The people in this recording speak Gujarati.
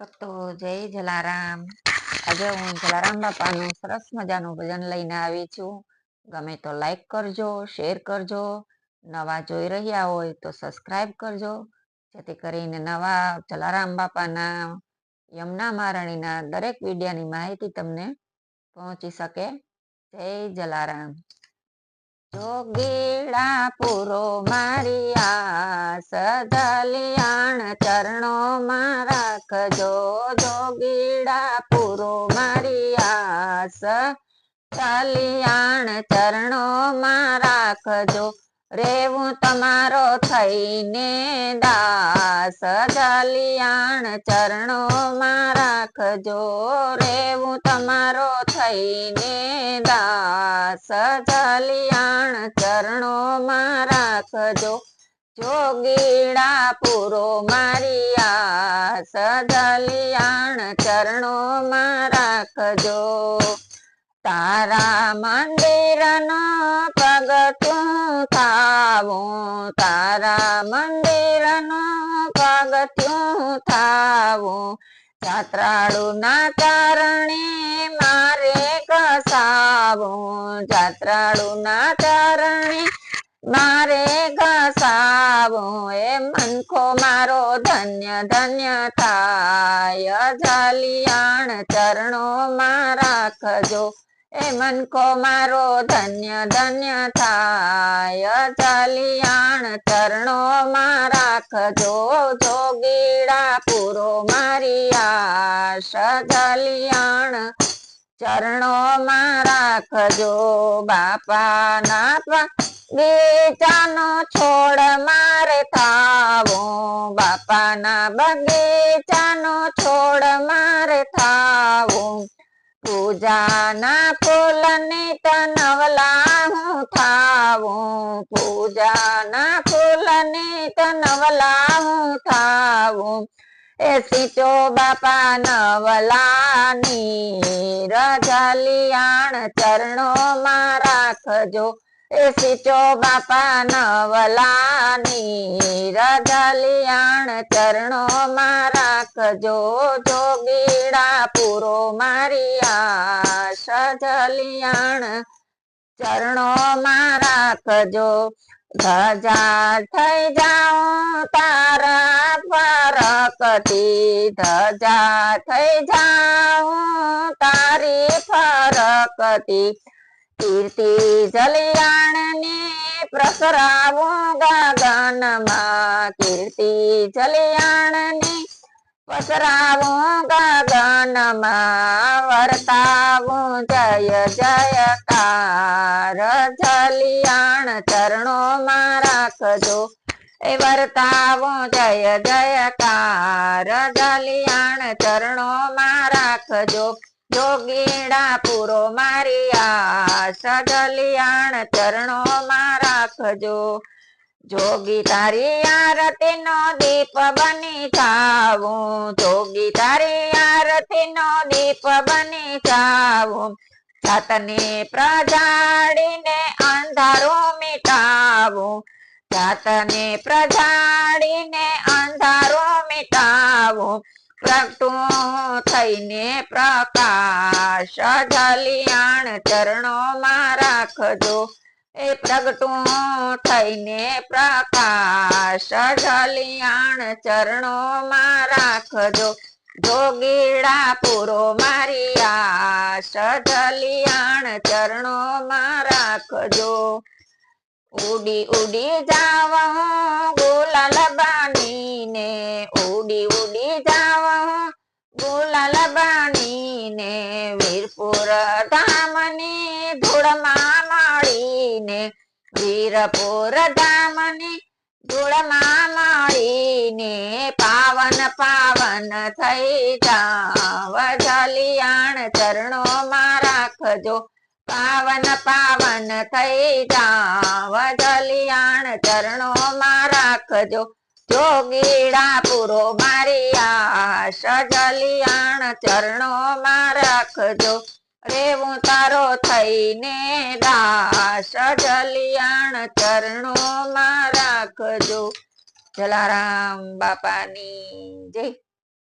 ભક્તો જય જલારામ. આજે હું જલારામ બાપાનું સરસ મજાનું ભજન લઈને આવી છું. ગમે તો લાઈક કરજો શેર કરજો, નવા જોઈ રહ્યા હોય તો સબસ્ક્રાઈબ કરજો. જેથી કરીને નવા જલારામ બાપાના, યમુના મારણીના દરેક વિડીયાની માહિતી તમને પહોંચી શકે. જય જલારામ. જોગીડા પૂરો મારિયા સદલિયાણ ચરણો માં રાખજો. જોગીડા પૂરો મારિયા સદલિયાણ ચરણો માં રાખજો. રેવું તમારો થઈને દાસ, દલિયાણ ચરણો માં રાખજો રેવું તમારો થઈને દાસ જલિયાણ ચરણો માં રાખજો જોગીડા પૂરો મારી આસ જલિયાણ ચરણો માં રાખજો. તારા મંદિરનો પગથું થાવું, તારા મંદિરનો પગથું થાવું. જાત્રાળુના કારણે મારે ઘસાવું. જાત્રાળુના કારણે મારે ઘસાવું. એ મનખો મારો ધન્ય ધન્ય થાય. જાલિયાણ ચરણો માં રાખજો. એ મનકો મારો ધન્ય ધન્ય થાય. જલિયાણ ચરણો માં રાખજો જોગીડા પૂરો મારી આશ. ચાલિયાણ ચરણો માં રાખજો, બાપાના બગીચાનો છોડ મારે થાવો. બાપાના બગીચાનો છોડ મારે થાવો. પૂજાના ફૂલને તનવલા હું થાવું. પૂજાના ફૂલને તનવલા હું થાવું. એ સીચો બાપા નવલાની રજલિયાણ ચરણો માં રાખજો. એ સીચો બાપા નવલાની રજલિયાણ ચરણો માં રાખજો જોગીડા પૂરો મારિયા સજલિયાણ ચરણો માં રાખજો. ધજા થઈ જાઉં તારા ફરકતી ધજા થઈ જાઉં તારી ફરકતી કીર્તિ જલિયાણની પ્રસરાવું ગગનમાં. કીર્તિ જલિયાણની પસરાવું ગગનમાં. વર્તાવું જય જયકાર. જલિયાણ ચરણો માં રાખજો. એ વર્તાવો જય જયકાર. જલિયાણ ચરણો માં રાખજો. જોગીડા પૂરો મારિયા સગલિયાણ ચરણો માં રાખજો. જોગી તારી આરતી નો દીપ બની જાવું જોગી તારી આરતી નો દીપ બની જાવું જાતને પ્રજાડીને અંધારું મિટાવું. જાતને પ્રજાડીને અંધારું મિટાવું. પ્રગટું થઈને પ્રકાશ ઢલિયાણ ચરણો માં રાખજો. એ પ્રગટું થઈને પ્રકાશ ઢલિયાણ ચરણો માં રાખજો. જોગીડા પૂરો મારિયા ઢલિયાણ ચરણો માં રાખજો. ઉડી ઉડી જાવ ગુલાલ બાનીને, ઉડી ઉડી જાવ ગુલાલ વીરપુર ધામની ધૂળમાં મળીને વીરપુર ધામની ધૂળમાં મળીને પાવન પાવન થઈ જાવ. જલિયાણ ચરણો માં રાખજો, પાવન પાવન થઈ જાવ. જલિયાણ ચરણો માં રાખજો જોગીડા પૂરો મારિયા સજલિયાણ ચરણો માં રાખજો. રેવું તારો થઈને દાસ, જલિયાણ ચરણો માં રાખજો. જલારામ બાપાની જય.